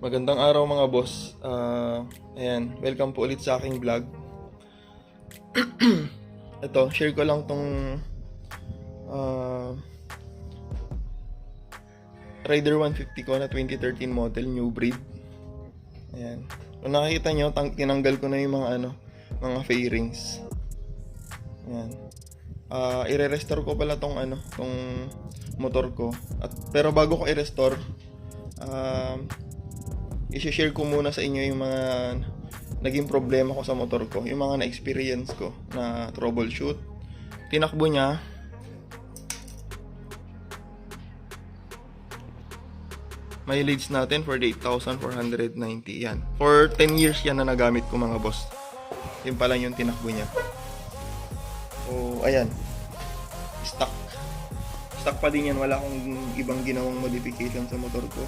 Magandang araw mga boss. Ah, ayan, welcome po ulit sa aking vlog. Ito, share ko lang tong ah, Rider 150 ko na 2013 model, new breed. Ayan. Kung nakikita nyo, tinanggal ko na yung mga ano, mga fairings. Ayan. Ah, ire-restore ko pala tong ano, tong motor ko. At pero bago ko i-restore, um, i-share ko muna sa inyo yung mga naging problema ko sa motor ko, yung mga na-experience ko na troubleshoot. Tinakbo niya. Mileage natin for 8,490 yan. For 10 years yan na nagamit ko mga boss. Yun pa lang yung tinakbo niya. So, ayan. Stock. Stock pa din yan. Wala akong ibang ginawang modification sa motor ko.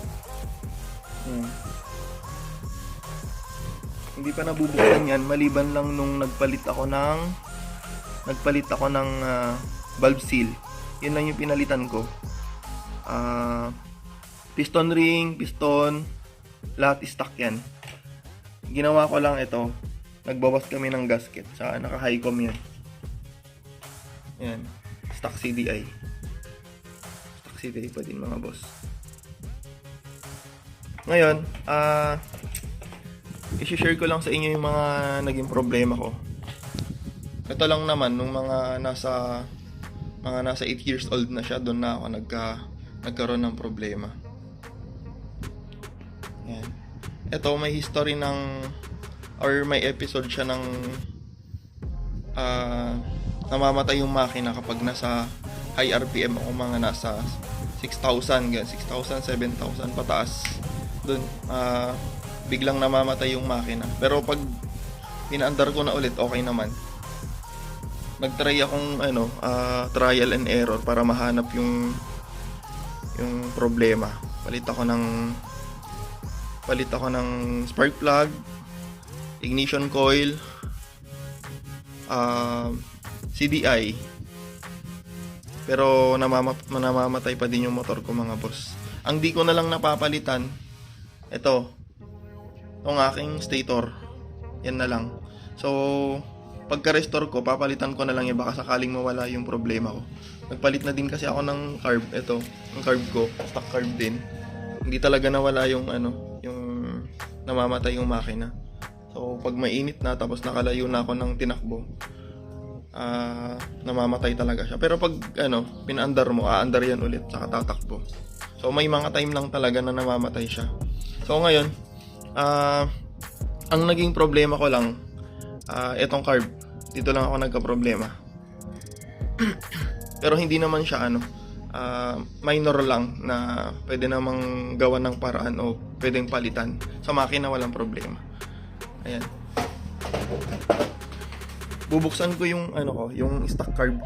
Hmm. Hindi pa nabubuksan yan maliban lang nung nagpalit ako ng nagpalit ako ng ah, valve seal. Yun lang yung pinalitan ko. Ah, piston ring, piston, lahat stock yan. Ginawa ko lang ito. Nagbawas kami ng gasket. Sa naka high com yan. Yan. Stock CDI. Stock CDI pa din mga boss. Ngayon, ah i-share ko lang sa inyo yung mga naging problema ko. Ito lang naman nung mga nasa mga nasa 8 years old na siya, doon na ako nagka nagkaroon ng problema. Yan. Ito may history ng or may episode siya ng ah namamatay yung makina kapag nasa high RPM ako mga nasa 6,000 gan 6,000 7,000 pataas doon ah biglang namamatay yung makina. Pero pag pinaandar ko na ulit okay naman. Nagtry akong ano ah, trial and error para mahanap yung yung problema. Palit ako ng palit ako ng spark plug ignition coil ah, CDI pero namama, namamatay pa din yung motor ko mga boss. Ang di ko na lang napapalitan ito itong aking stator. Yan na lang. So pagka-restore ko papalitan ko na lang yan. Baka sakaling mawala yung problema ko. Nagpalit na din kasi ako ng carb. Ito ang carb ko. Stock carb din. Hindi talaga nawala yung ano yung namamatay yung makina. So pag mainit na tapos nakalayo na ako ng tinakbo ah namamatay talaga siya. Pero pag ano pinaandar mo aandar yan ulit saka tatakbo. So may mga time lang talaga na namamatay siya. So ngayon ah ang naging problema ko lang ah etong carb dito lang ako nagka-problema. Pero hindi naman siya ano ah, minor lang na pwede namang gawan ng paraan o pwedeng palitan. Sa makina walang problema. Ayan. Bubuksan ko yung ano ko yung stock carb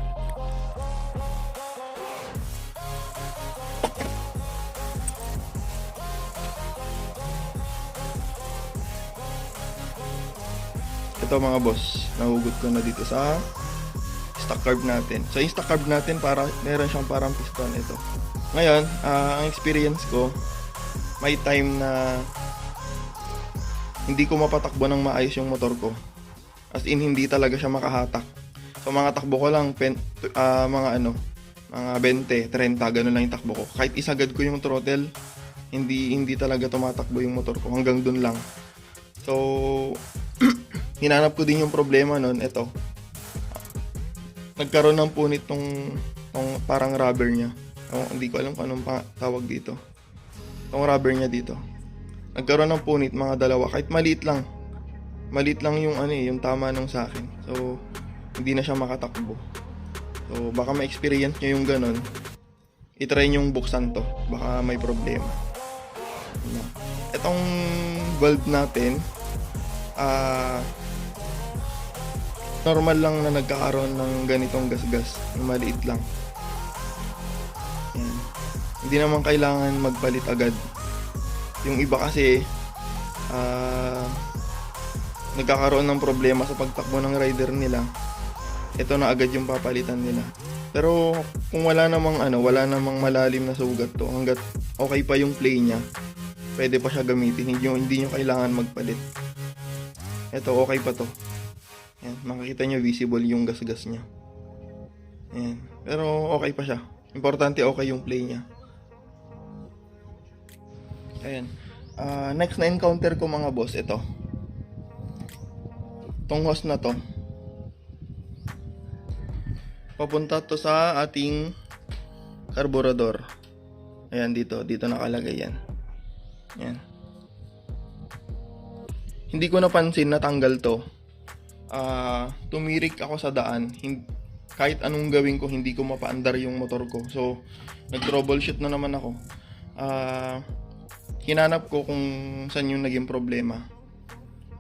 ito mga boss nahugot ko na dito sa stock carb natin. So yung carb natin para meron siyang parang piston ito ngayon ah, ang experience ko may time na hindi ko mapatakbo ng maayos yung motor ko. As in hindi talaga siya makahatak. So mga takbo ko lang pen, ah, mga ano mga 20, 30 ganun lang yung takbo ko. Kahit isagad ko yung throttle hindi hindi talaga tumatakbo yung motor ko. Hanggang dun lang. So hinanap ko din yung problema nun ito nagkaroon ng punit tong, tong parang rubber niya. Oh, hindi ko alam kung anong pa, tawag dito. Tong rubber niya dito. Nagkaroon ng punit mga dalawa. Kahit maliit lang. Maliit lang yung ano eh, yung tama nung sa akin. So hindi na siya makatakbo. So baka ma-experience nyo yung ganun. Itry nyong buksan to. Baka may problema. Itong valve natin ah normal lang na nagkakaroon ng ganitong gasgas yung maliit lang Yan. hindi naman kailangan magpalit agad yung iba kasi ah nagkakaroon ng problema sa pagtakbo ng rider nila ito na agad yung papalitan nila pero kung wala namang ano wala namang malalim na sugat to hanggat okay pa yung play niya pwede pa siya gamitin. Hindi hindi nyo kailangan magpalit. Ito, okay pa to. Yan, makikita nyo visible yung gasgas niya. Yan. Pero okay pa siya. Importante okay yung play niya. Ayan. Ah, next na encounter ko mga boss, ito. Tong hose na to. Papunta to sa ating carburetor. Ayan dito, dito nakalagay yan. Yan. Hindi ko napansin natanggal to. Ah, tumirik ako sa daan. Hin- kahit anong gawin ko, hindi ko mapaandar yung motor ko. So, nag-troubleshoot na naman ako. Ah, hinanap ko kung saan yung naging problema.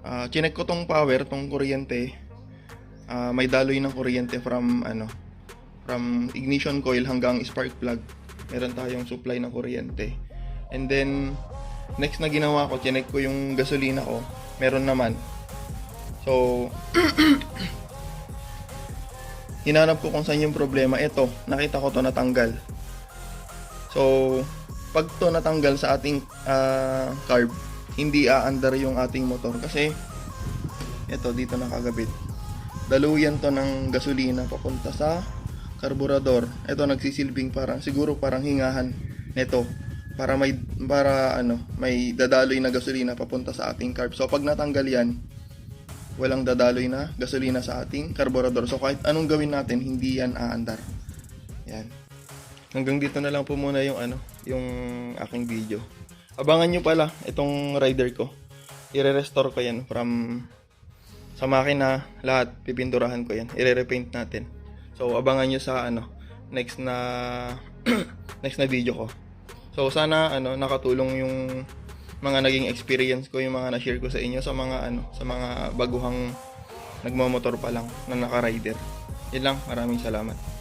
Ah, chinek ko tong power, tong kuryente. Ah, may daloy ng kuryente from ano, from ignition coil hanggang spark plug. Meron tayong supply ng kuryente. And then next na ginawa ko, chinek ko yung gasolina ko. Meron naman. So hinanap ko kung saan yung problema. Ito, nakita ko to natanggal. So, pag to natanggal sa ating ah, carb, hindi aandar yung ating motor kasi ito dito nakagabit. Daluyan to ng gasolina papunta sa karburador. Ito nagsisilbing parang siguro parang hingahan nito para may para ano, may dadaloy na gasolina papunta sa ating carb. So pag natanggal 'yan, walang dadaloy na gasolina sa ating karburador. So kahit anong gawin natin, hindi yan aandar. Yan. Hanggang dito na lang po muna yung ano, yung aking video. Abangan nyo pala itong rider ko. I-restore ko yan from sa makina, lahat pipinturahan ko yan. I-repaint natin. So abangan nyo sa ano, next na next na video ko. So sana ano nakatulong yung mga naging experience ko, yung mga na-share ko sa inyo sa mga ano, sa mga baguhang nagmamotor pa lang na naka-rider. Yun lang, maraming salamat.